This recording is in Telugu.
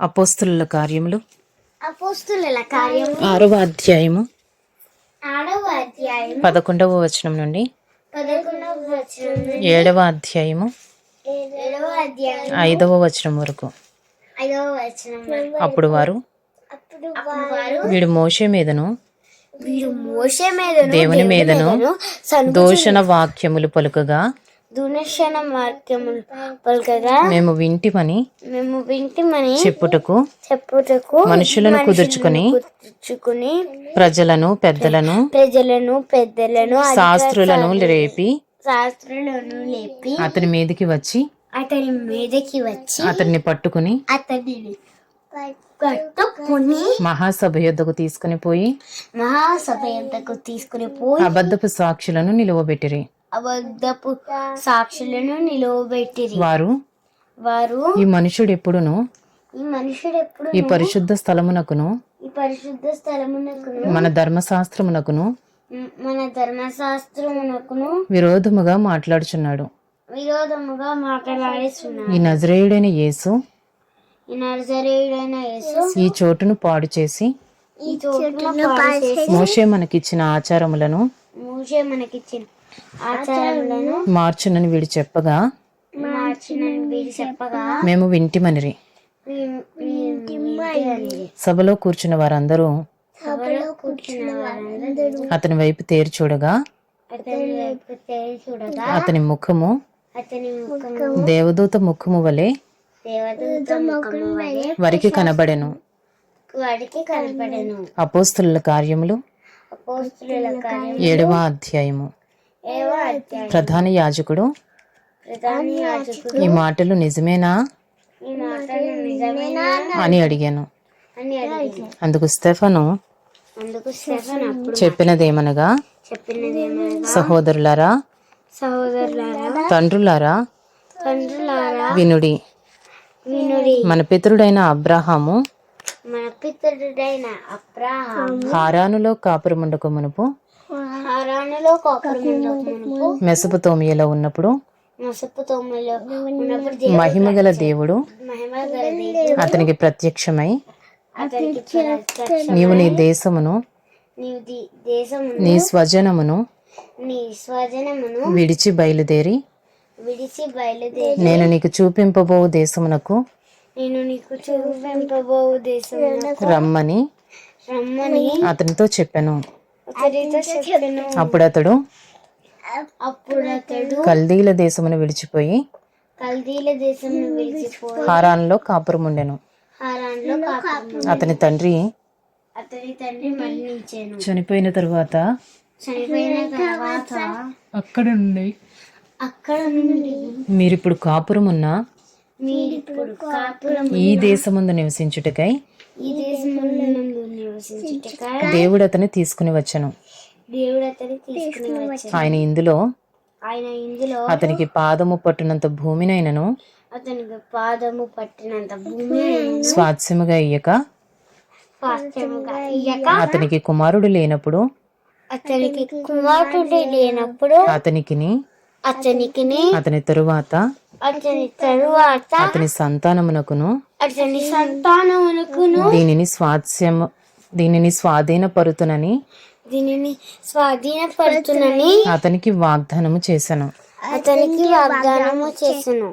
అపోస్తుల కార్యములు. అపోస్తుల కార్యం ఆరవ అధ్యాయము. ఆరవ అధ్యాయం పదకొండవ వచనం నుండి. పదకొండవ వచనం ఏడవ అధ్యాయము. ఏడవ అధ్యాయం ఐదవ వచనం వరకు. ఐదవ వచనం. అప్పుడు వారు అప్పుడు వారు వీడు మోషే మీదను వీరు మోసే మీదను దేవుని మీదను దూషణ వాక్యములు పలుకగా దునశన మార్గములు పలుకగా మేము వింటిమని మేము వింటిమని చెప్పుటకు చెప్పుటకు మనుషులను కుదుర్చుకుని కుదుర్చుకుని ప్రజలను పెద్దలను ప్రజలను పెద్దలను శాస్త్రులను రేపి శాస్త్రులను లేపి అతని మీదికి వచ్చి అతని మీదకి వచ్చి అతన్ని పట్టుకుని అతనిని పట్టుకుని మహాసభ యొద్దకు తీసుకుని పోయి మహాసభ ఎంతకు తీసుకుని పోయి అబద్ధపు సాక్షులను నిలువబెట్టిరి. అబద్ధపు సాక్షులను నిలువబెట్టిరి. వారు వారు ఈ మనుషుడు ఎప్పుడును ఈ మనుషుడు ఎప్పుడు ఈ పరిశుద్ధ స్థలమునకును? ఈ పరిశుద్ధ స్థలమునకును? మన ధర్మశాస్త్రమునకును? మన ధర్మశాస్త్రమునకును? విరోధముగా మాట్లాడుచున్నాడు. విరోధముగా మాట్లాడేస్తున్నాడు ఈ నజరేయుడైన యేసు ఈ నర్సరీయుడైన యేసు ఈ చోటును పాడు చేసి ఈ చోటును పాడు చేసి మోషే మనకిచ్చిన ఆచారములను మూసే మనకిచ్చిన మార్చునని వీడు చెప్పగా మేము వింటిమనిరి. సభలో కూర్చున్న వారందరూ సభలో కూర్చున్న వారందరూ అతని వైపు తేరి చూడగా అతని వైపు తేరి చూడగా అతని ముఖము అతని ముఖము దేవదూత ముఖము వలె దేవదూత ముఖము వలె వారికి కనబడెను. అపోస్తుల కార్యములు ఏడవ అధ్యాయము. ప్రధాన యాజకుడు. ఈ మాటలు నిజమేనా? అని అడిగాను. అందుకు స్టెఫను చెప్పినదేమనగా? సహోదరులారా? తండ్రులారా? వినుడి. మన పితరుడైన అబ్రాహాము హారానులో కాపురముండకు మునుపు మెసపతోమియలో ఉన్నప్పుడు మహిమగల దేవుడు మహిమ గల దేవుడు అతనికి ప్రత్యక్షమై నీవు నీ దేశమును నీ స్వజనమును నీ స్వజనమును విడిచి బయలుదేరి విడిచి బయలుదేరి నేను నీకు చూపింపబో దేశమునకు నేను నీకు చూపింపబోవు దేశమునకు రమ్మని రమ్మని అతనితో చెప్పెను. అప్పుడు అతడు అప్పుడు అతడు కల్దీల దేశమును విడిచిపోయి కల్దీల దేశమును విడిచిపోయి హారాన్లో కాపురముండెను. హారాన్లో కాపురం అతని తండ్రి అతని తండ్రి మరణించాను. చనిపోయిన తరువాత చనిపోయిన తర్వాత అక్కడ నుండి అక్కడ నుండి మీరిప్పుడు కాపురమున్న మీరిప్పుడు కాపురం ఈ దేశముందు నివసించుటకై దేవుడు అతన్ని తీసుకుని వచ్చను. దేవుడు అతని తీసుకుని వచ్చాడు ఆయన ఇందులో ఆయన ఇందులో అతనికి పాదము పట్టునంత భూమినైనను అతనికి పాదము పట్టినంత భూమి స్వాస్యముగా ఇయ్యక అతనికి కుమారుడు లేనప్పుడు అతనికి కుమారుడు లేనప్పుడు అతనికిని అతనికిని అతని తరువాత అతని తరువాత అతని సంతానమునకును అతని సంతానమునకును దీనిని స్వాస్యము దీనిని స్వాధీనపరుతునని దీనిని స్వాధీనపరుతునని అతనికి వాగ్దానము చేశాను అతనికి వాగ్దానము చేసెను.